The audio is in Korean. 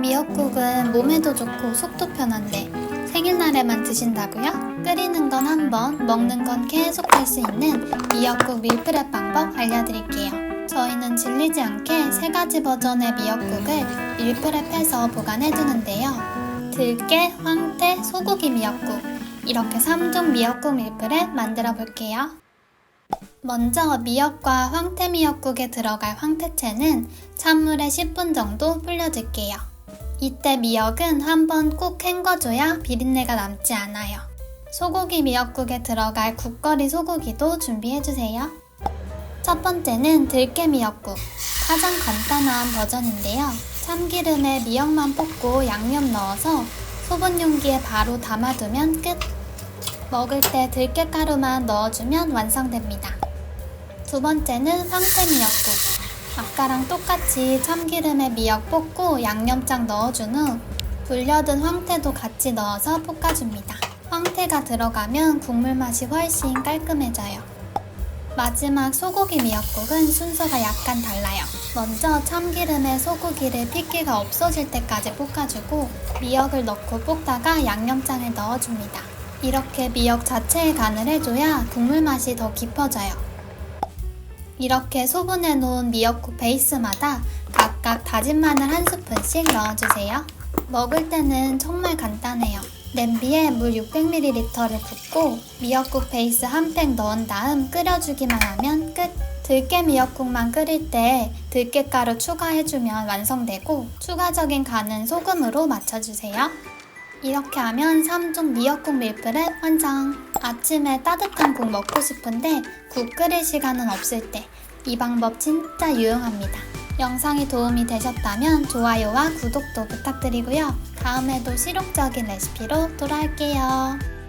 미역국은 몸에도 좋고 속도 편한데 생일날에만 드신다고요? 끓이는 건 한 번, 먹는 건 계속 할 수 있는 미역국 밀프렙 방법 알려드릴게요. 저희는 질리지 않게 세 가지 버전의 미역국을 밀프렙해서 보관해두는데요. 들깨, 황태, 소고기 미역국 이렇게 3종 미역국 밀프렙 만들어 볼게요. 먼저 미역과 황태 미역국에 들어갈 황태채는 찬물에 10분 정도 불려줄게요. 이때 미역은 한번 꼭 헹궈줘야 비린내가 남지 않아요. 소고기 미역국에 들어갈 국거리 소고기도 준비해주세요. 첫 번째는 들깨 미역국. 가장 간단한 버전인데요. 참기름에 미역만 볶고 양념 넣어서 소분 용기에 바로 담아두면 끝. 먹을 때 들깨가루만 넣어주면 완성됩니다. 두 번째는 황태 미역국. 아까랑 똑같이 참기름에 미역 볶고 양념장 넣어준 후 불려둔 황태도 같이 넣어서 볶아줍니다. 황태가 들어가면 국물 맛이 훨씬 깔끔해져요. 마지막 소고기 미역국은 순서가 약간 달라요. 먼저 참기름에 소고기를 핏기가 없어질 때까지 볶아주고 미역을 넣고 볶다가 양념장을 넣어줍니다. 이렇게 미역 자체에 간을 해줘야 국물 맛이 더 깊어져요. 이렇게 소분해 놓은 미역국 베이스마다 각각 다진 마늘 한 스푼씩 넣어주세요. 먹을 때는 정말 간단해요. 냄비에 물 600ml를 붓고 미역국 베이스 한 팩 넣은 다음 끓여주기만 하면 끝! 들깨 미역국만 끓일 때 들깨가루 추가해주면 완성되고 추가적인 간은 소금으로 맞춰주세요. 이렇게 하면 3종 미역국 밀프렙 완성! 아침에 따뜻한 국 먹고 싶은데 국 끓일 시간은 없을 때 이 방법 진짜 유용합니다. 영상이 도움이 되셨다면 좋아요와 구독도 부탁드리고요. 다음에도 실용적인 레시피로 돌아올게요.